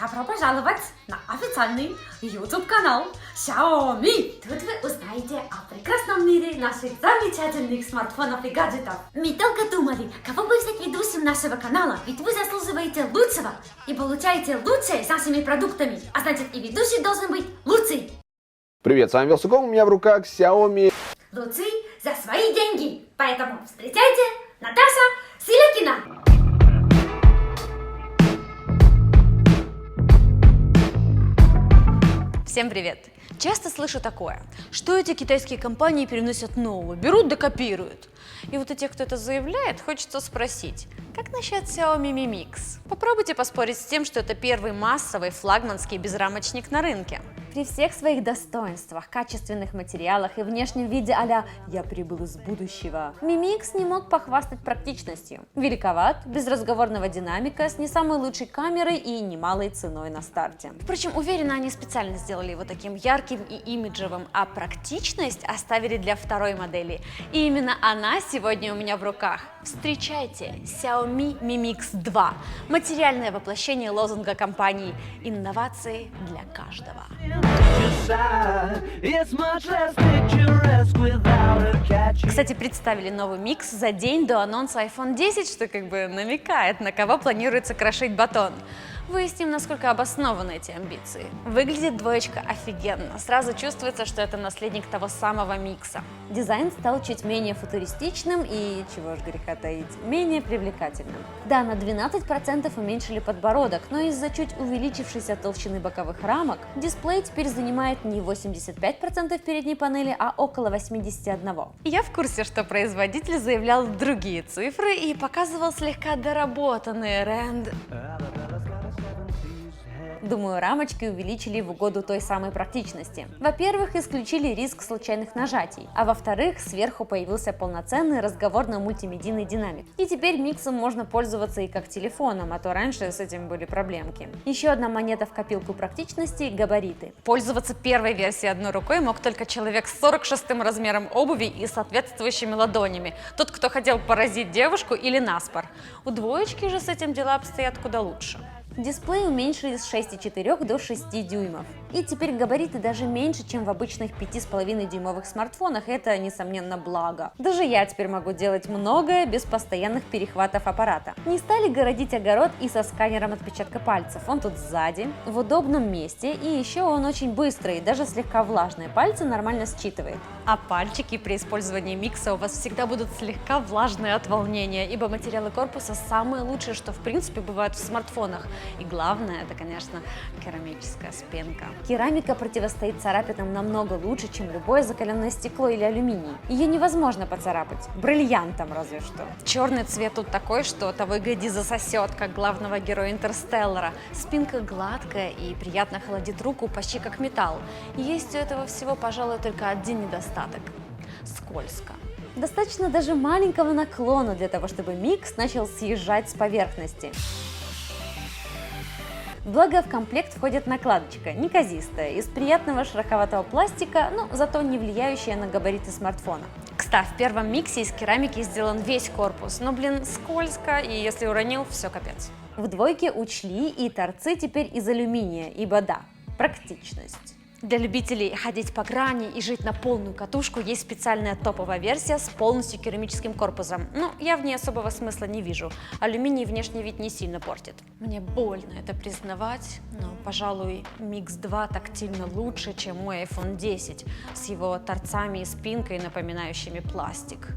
Добро пожаловать на официальный YouTube-канал Xiaomi! Тут вы узнаете о прекрасном мире наших замечательных смартфонов и гаджетов. Мы долго думали, кого бы взять ведущим нашего канала, ведь вы заслуживаете лучшего и получаете лучшее с нашими продуктами, а значит и ведущий должен быть лучший. Привет, с вами Велсуком, у меня в руках Xiaomi Лучший за свои деньги. Поэтому встречайте Наташа Силякина. Всем привет! Часто слышу такое, что эти китайские компании переносят новое, берут да копируют. И вот у тех, кто это заявляет, хочется спросить, как насчет Xiaomi Mi Mix? Попробуйте поспорить с тем, что это первый массовый флагманский безрамочник на рынке. При всех своих достоинствах, качественных материалах и внешнем виде а «я прибыл из будущего», Mix не мог похвастать практичностью. Великоват, без разговорного динамика, с не самой лучшей камерой и немалой ценой на старте. Впрочем, уверена, они специально сделали его таким ярким и имиджевым, а практичность оставили для второй модели. И именно она сегодня у меня в руках. Встречайте Xiaomi Mi Mix 2, материальное воплощение лозунга компании «Инновации для каждого». Кстати, представили новый микс за день до анонса iPhone 10, что как бы намекает, на кого планируется крошить батон. Выясним, насколько обоснованы эти амбиции. Выглядит двоечка офигенно. Сразу чувствуется, что это наследник того самого микса. Дизайн стал чуть менее футуристичным и, чего ж греха таить, менее привлекательным. Да, на 12% уменьшили подбородок, но из-за чуть увеличившейся толщины боковых рамок дисплей теперь занимает не 85% передней панели, а около 81%. Я в курсе, что производитель заявлял другие цифры и показывал слегка доработанные рендеры. Думаю, рамочки увеличили в угоду той самой практичности. Во-первых, исключили риск случайных нажатий, а во-вторых, сверху появился полноценный разговорно-мультимедийный динамик. И теперь миксом можно пользоваться и как телефоном, а то раньше с этим были проблемки. Еще одна монета в копилку практичности – габариты. Пользоваться первой версией одной рукой мог только человек с 46 размером обуви и соответствующими ладонями, тот, кто хотел поразить девушку или наспор. У двоечки же с этим дела обстоят куда лучше. Дисплей уменьшили с 6,4 до 6 дюймов. И теперь габариты даже меньше, чем в обычных 5,5 дюймовых смартфонах. Это, несомненно, благо. Даже я теперь могу делать многое без постоянных перехватов аппарата. Не стали городить огород и со сканером отпечатка пальцев. Он тут сзади, в удобном месте, и еще он очень быстрый, даже слегка влажные пальцы нормально считывает. А пальчики при использовании микса у вас всегда будут слегка влажные от волнения, ибо материалы корпуса самые лучшие, что в принципе бывают в смартфонах. И главное, это, конечно, керамическая спинка. Керамика противостоит царапинам намного лучше, чем любое закаленное стекло или алюминий. Ее невозможно поцарапать, бриллиантом разве что. Черный цвет тут такой, что того и гляди засосет, как главного героя Интерстеллара. Спинка гладкая и приятно холодит руку почти как металл. Есть у этого всего, пожалуй, только один недостаток – скользко. Достаточно даже маленького наклона для того, чтобы микс начал съезжать с поверхности. Благо в комплект входит накладочка, неказистая, из приятного шероховатого пластика, но зато не влияющая на габариты смартфона. Кстати, в первом миксе из керамики сделан весь корпус, но, блин, скользко, и если уронил, все капец. В двойке учли и торцы теперь из алюминия, ибо да, практичность. Для любителей ходить по грани и жить на полную катушку есть специальная топовая версия с полностью керамическим корпусом. Ну, я в ней особого смысла не вижу. Алюминий внешний вид не сильно портит. Мне больно это признавать, но, пожалуй, Mix 2 тактильно лучше, чем мой iPhone 10 с его торцами и спинкой, напоминающими пластик.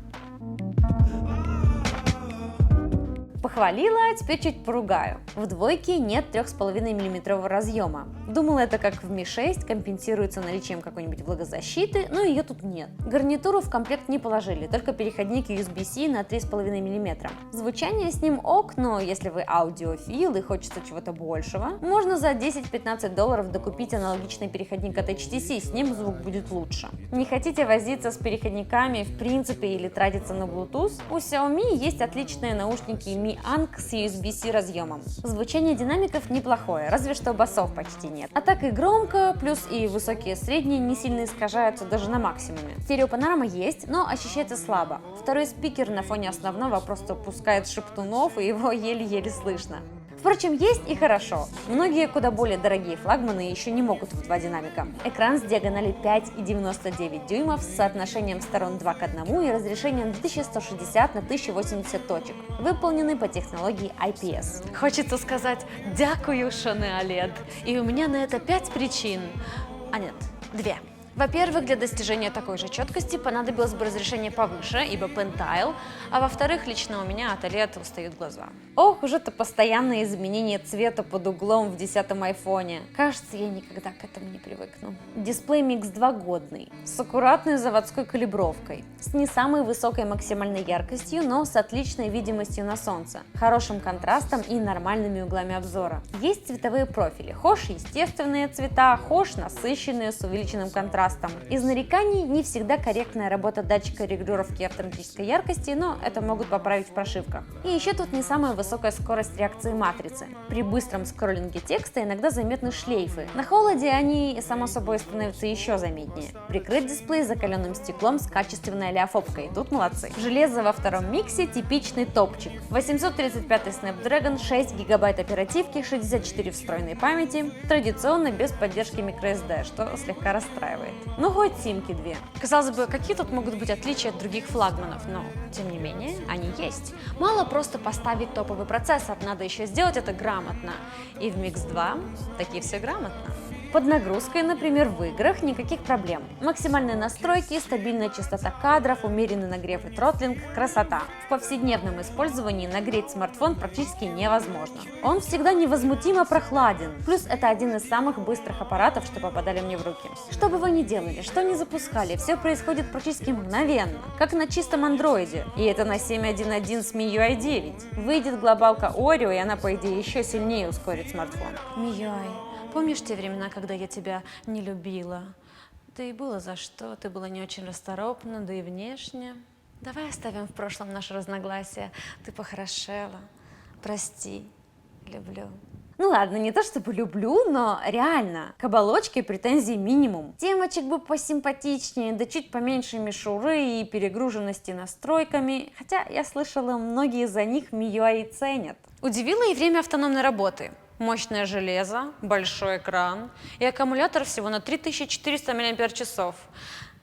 Похвалила, а теперь чуть поругаю. В двойке нет 3,5 мм разъема. Думала, это как в Mi 6 компенсируется наличием какой-нибудь влагозащиты, но ее тут нет. Гарнитуру в комплект не положили, только переходник USB-C на 3,5 мм. Звучание с ним ок, но если вы аудиофил и хочется чего-то большего, можно за 10-15 долларов докупить аналогичный переходник от HTC, с ним звук будет лучше. Не хотите возиться с переходниками в принципе или тратиться на Bluetooth? У Xiaomi есть отличные наушники Mi Ank с USB-C разъемом. Звучание динамиков неплохое, разве что басов почти нет. А так и громко, плюс и высокие средние не сильно искажаются даже на максимуме. Стереопанорама есть, но ощущается слабо. Второй спикер на фоне основного просто пускает шептунов, и его еле-еле слышно. Впрочем, есть и хорошо. Многие куда более дорогие флагманы еще не могут в два динамика. Экран с диагональю 5,99 дюймов с соотношением сторон 2 к 1 и разрешением 2160 на 1080 точек, выполненный по технологии IPS. Хочется сказать «Дякую, Шоне OLED». И у меня на это пять причин. А нет, две. Во-первых, для достижения такой же четкости понадобилось бы разрешение повыше, ибо Pentile, а во-вторых, лично у меня от OLED устают глаза. Ох уж это постоянное изменение цвета под углом в 10 айфоне. Кажется, я никогда к этому не привыкну. Дисплей Mix 2 годный, с аккуратной заводской калибровкой, с не самой высокой максимальной яркостью, но с отличной видимостью на солнце, хорошим контрастом и нормальными углами обзора. Есть цветовые профили, хошь естественные цвета, хошь насыщенные с увеличенным контрастом. Из нареканий не всегда корректная работа датчика регулировки автоматической яркости, но это могут поправить в прошивках. И еще тут не самая высокая скорость реакции матрицы. При быстром скроллинге текста иногда заметны шлейфы. На холоде они, само собой, становятся еще заметнее. Прикрыт дисплей закаленным стеклом с качественной олеофобкой. Тут молодцы. Железо во втором миксе типичный топчик. 835 Snapdragon, 6 гигабайт оперативки, 64 встроенной памяти. Традиционно без поддержки microSD, что слегка расстраивает. Ну хоть симки две. Казалось бы, какие тут могут быть отличия от других флагманов, но, тем не менее, они есть. Мало просто поставить топовый процессор, надо еще сделать это грамотно. И в Mix 2 такие все грамотно. Под нагрузкой, например, в играх никаких проблем. Максимальные настройки, стабильная частота кадров, умеренный нагрев и тротлинг – красота. В повседневном использовании нагреть смартфон практически невозможно. Он всегда невозмутимо прохладен. Плюс это один из самых быстрых аппаратов, что попадали мне в руки. Что бы вы ни делали, что ни запускали, все происходит практически мгновенно, как на чистом андроиде. И это на 7.1.1 с MIUI 9. Выйдет глобалка Oreo, и она, по идее, еще сильнее ускорит смартфон. Мияй, помнишь те времена, когда я тебя не любила? Да и было за что, ты была не очень расторопна, да и внешне. Давай оставим в прошлом наше разногласие. Ты похорошела. Прости, люблю. Ну ладно, не то чтобы люблю, но реально, к оболочке претензий минимум. Темочек бы посимпатичнее, да чуть поменьше мишуры и перегруженности настройками, хотя я слышала, многие за них MIUI ценят. Удивило и время автономной работы. Мощное железо, большой экран и аккумулятор всего на 3400 мАч.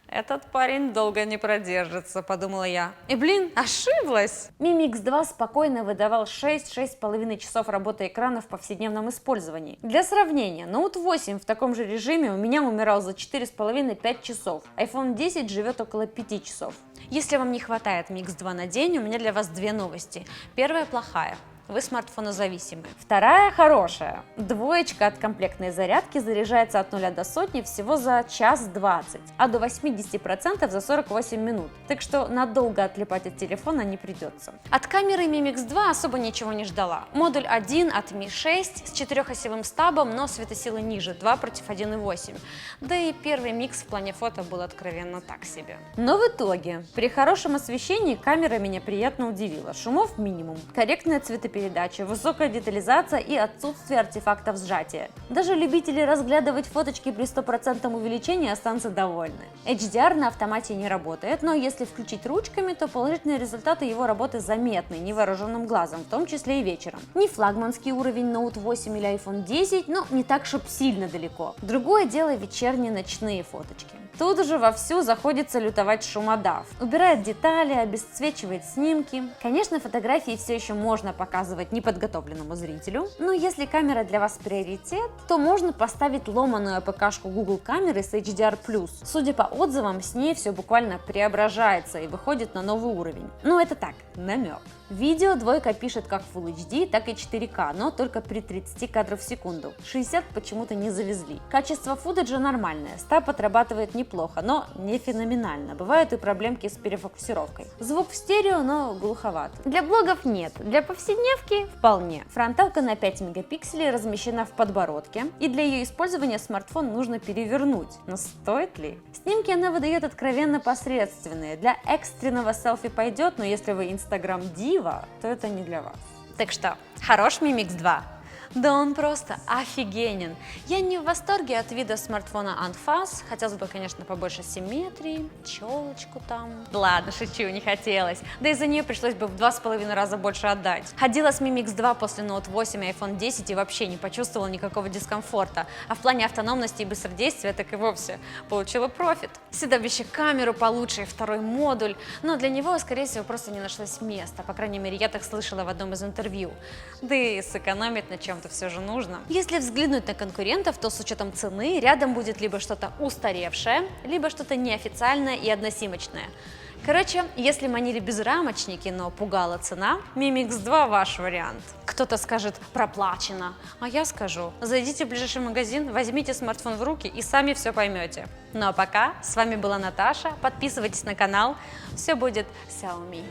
Этот парень долго не продержится, подумала я. И блин, ошиблась! Mi Mix 2 спокойно выдавал 6-6,5 часов работы экрана в повседневном использовании. Для сравнения, Note 8 в таком же режиме у меня умирал за 4,5-5 часов. iPhone 10 живет около 5 часов. Если вам не хватает Mix 2 на день, у меня для вас две новости. Первая плохая. Вы смартфонозависимы. Вторая хорошая. Двоечка от комплектной зарядки заряжается от 0 до сотни всего за час 20, а до 80% за 48 минут. Так что надолго отлипать от телефона не придется. От камеры Mi Mix 2 особо ничего не ждала. Модуль 1 от Mi 6 с четырехосевым стабом, но светосилы ниже, 2 против 1,8. Да и первый микс в плане фото был откровенно так себе. Но в итоге, при хорошем освещении камера меня приятно удивила. Шумов минимум, корректная цветопередача, высокая детализация и отсутствие артефактов сжатия. Даже любители разглядывать фоточки при 100% увеличении останутся довольны. HDR на автомате не работает, но если включить ручками, то положительные результаты его работы заметны невооруженным глазом, в том числе и вечером. Не флагманский уровень Note 8 или iPhone 10, но не так, чтоб сильно далеко. Другое дело вечерние ночные фоточки. Тут же вовсю заходится лютовать шумодав. Убирает детали, обесцвечивает снимки. Конечно, фотографии все еще можно показывать неподготовленному зрителю, но если камера для вас приоритет, то можно поставить ломаную АПКшку Google камеры с HDR+. Судя по отзывам, с ней все буквально преображается и выходит на новый уровень. Но это так, намек. Видео двойка пишет как Full HD, так и 4К, но только при 30 кадров в секунду. 60 почему-то не завезли. Качество футажа нормальное, стаб отрабатывает неплохо, но не феноменально. Бывают и проблемки с перефокусировкой. Звук в стерео, но глуховат. Для блогов нет, для повседневки вполне. Фронталка на 5 мегапикселей размещена в подбородке, и для ее использования смартфон нужно перевернуть. Но стоит ли? Снимки она выдает откровенно посредственные. Для экстренного селфи пойдет, но если вы инстаграм дива, то это не для вас. Так что, хорош Mix 2? Да он просто офигенен. Я не в восторге от вида смартфона Anfas. Хотелось бы, конечно, побольше симметрии, челочку там. Ладно, шучу, не хотелось. Да и за нее пришлось бы в два с половиной раза больше отдать. Ходила с Mi Mix 2 после Note 8 и iPhone 10 и вообще не почувствовала никакого дискомфорта. А в плане автономности и быстродействия так и вовсе получила профит. Обещаю камеру получше и второй модуль, но для него, скорее всего, просто не нашлось места. По крайней мере, я так слышала в одном из интервью. Да и сэкономить на чем-то все же нужно. Если взглянуть на конкурентов, то с учетом цены рядом будет либо что-то устаревшее, либо что-то неофициальное и односимочное. Короче, если манили безрамочники, но пугала цена, Mi Mix 2 ваш вариант. Кто-то скажет проплачено, а я скажу, зайдите в ближайший магазин, возьмите смартфон в руки и сами все поймете. Ну а пока, с вами была Наташа, подписывайтесь на канал, все будет Xiaomi.